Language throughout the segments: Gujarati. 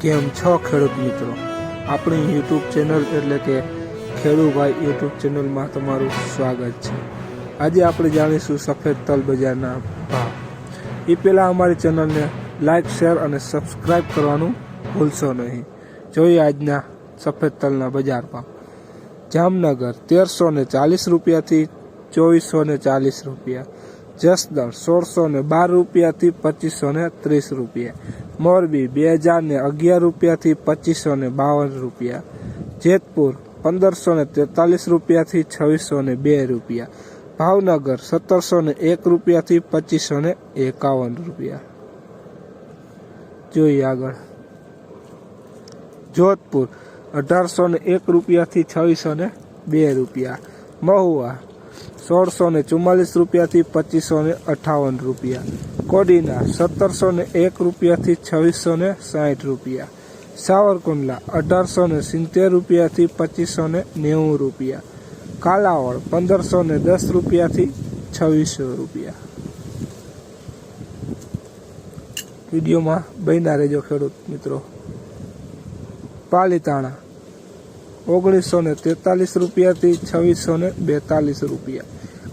કેમ? છો ખેડૂત મિત્રો. આપણી યુટ્યુબ ચેનલ એટલે કે ખેડૂભાઈ યુટ્યુબ ચેનલમાં તમારું સ્વાગત છે. આજે આપણે જાણીશું સફેદ તલ બજારના ભાવ. એ પહેલાં અમારી ચેનલને લાઇક શેર અને સબસ્ક્રાઈબ કરવાનું ભૂલશો નહીં. જોઈએ આજના સફેદ તલના બજાર ભાવ. જામનગર તેરસો ને ચાલીસ રૂપિયાથી ચોવીસો ને ચાલીસ રૂપિયા. જસદણ સોળસો ને બાર રૂપિયાથી પચીસો ને ત્રીસ રૂપિયા. મોરબી બે હજાર ને અગિયાર રૂપિયાથી પચીસો ને બાવન રૂપિયા. જેતપુર પંદરસો ને તેતાલીસ રૂપિયાથી છવ્વીસો ને બે રૂપિયા. ભાવનગર સત્તરસો ને એક રૂપિયાથી પચીસો ને એકાવન રૂપિયા. જોઈએ આગળ. જોધપુર અઢારસો ને એક રૂપિયાથી છવ્વીસો ને બે રૂપિયા. મહુવા સોળસો ને ચુમ્માલીસ રૂપિયાથી પચીસો ને અઠાવન રૂપિયા. કોડીના સત્તરસો ને એક રૂપિયાથી છવ્વીસો ને સાહીઠ રૂપિયા. સાવરકુંડલા અઢારસો ને સિત્તેર રૂપિયાથી પચીસો ને નેવું રૂપિયા. કાલાવડ પંદરસો ને દસ રૂપિયાથી છવ્વીસો રૂપિયા. વિડીયોમાં બન્યા રહેજો ખેડૂત મિત્રો. પાલીતાણા. ઓગણીસો ને તેતાલીસ રૂપિયાથી છવ્વીસો ને બેતાલીસ રૂપિયા.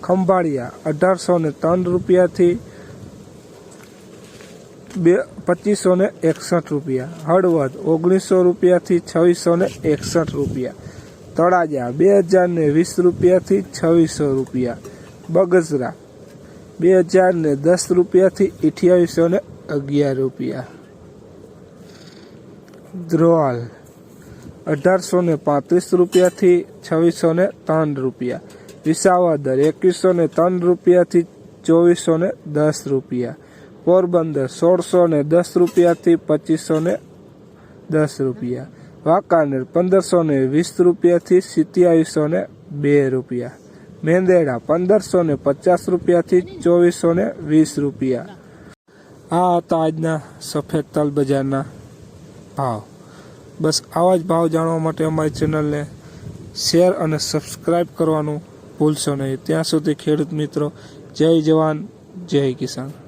ખંભાળિયા અઢારસો ને ત્રણ રૂપિયાથી બે, પચીસો ને એકસઠ રૂપિયા. હળવદ ઓગણીસો રૂપિયાથી છવ્વીસો ને એકસઠ રૂપિયા. તળાજા બે હજાર ને વીસ રૂપિયાથી છવ્વીસો રૂપિયા. બગસરા બે હજાર ને દસ રૂપિયાથી અઠ્યાવીસો ને અગિયાર રૂપિયા. દ્રોવાલ અઢારસો ને પાંત્રીસ રૂપિયાથી છવ્વીસો ને ત્રણ રૂપિયા. વિસાવદર એકવીસો ને ત્રણ રૂપિયાથી ચોવીસો ને દસ રૂપિયા. પોરબંદર સોળસો ને દસ રૂપિયાથી પચીસો ને દસ રૂપિયા. વાંકાનેર પંદરસો ને વીસ રૂપિયાથી સિત્યાવીસો ને બે રૂપિયા. મેંદેડા પંદરસો ને પચાસ રૂપિયાથી ચોવીસો ને વીસ રૂપિયા. આ હતા આજના સફેદ તલ બજારના ભાવ. બસ આવા જ ભાવ જાણવા માટે અમારી ચેનલને શેર અને સબસ્ક્રાઈબ કરવાનું ભૂલશો નહીં. ત્યાં સુધી ખેડૂત મિત્રો, જય જવાન, જય કિસાન.